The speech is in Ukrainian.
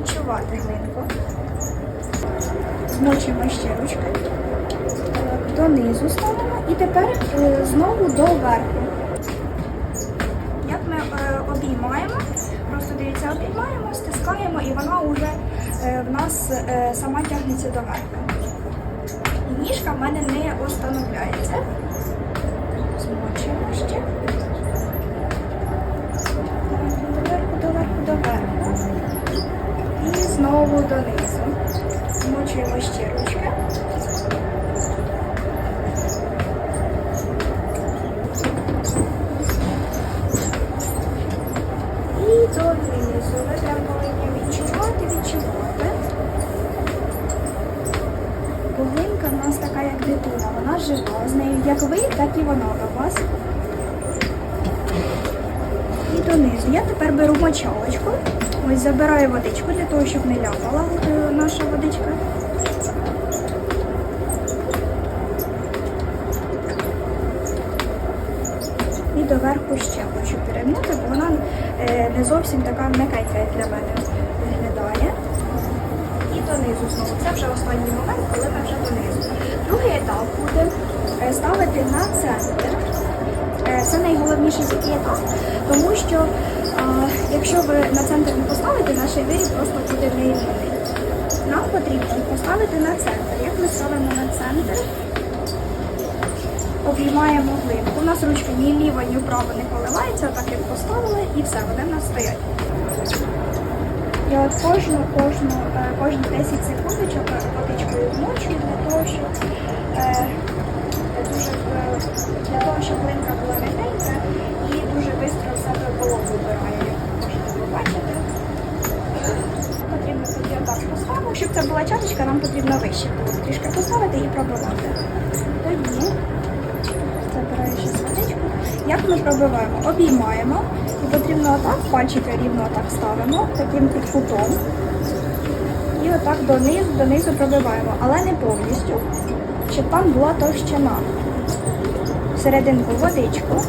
відчувати глинку. Змочуємо ще ручки, донизу ставимо і тепер е, знову до верху. Як ми е, обіймаємо, просто дивіться, обіймаємо, стискаємо і вона вже е, в нас сама тягнеться до верху. ніжка в мене не остановляється. І знову донизу. Змочуємо ще ручки. І донизу. Ви повинні відчувати, відчувати. Пуглинка в нас така, як дитина. Вона жива. З нею як ви, так і вона у вас. І. Я тепер беру мочалочку. Ось забираю водичку для того, щоб не ляпала е, наша водичка. І доверху ще хочу перемнути, бо вона е, не зовсім така м'якенька, як для мене виглядає. І донизу знову. Це вже останній момент, коли ми вже донизу. Другий етап буде е, ставити на центр. Е, Це найголовніший такий етап, тому що е, якщо ви на центр не поставите, наш виріб просто буде нерівний. Нам потрібно поставити на центр. Як ми ставимо на центр? Обіймаємо глибку. У нас ручки ні ліво, ні вправо не коливаються, так як поставили, і все, вони в нас стоять. І от кожну, кожну, е, кожні 10 секундочок водичкою змочую для того, щоб е, дуже е, для того, щоб глинка була м'якенька і дуже швидко в себе вологу вбирає, як можете побачити. Потрібно тоді отак Щоб це була чашечка, нам потрібно вище було трішки поставити і пробивати. Тоді забираю ще водичку. Як ми пробиваємо? Обіймаємо. І потрібно отак, пальчики рівно отак ставимо, таким під кутом. І отак донизу, донизу пробиваємо, але не повністю, щоб там була товщина. Всерединку водичку.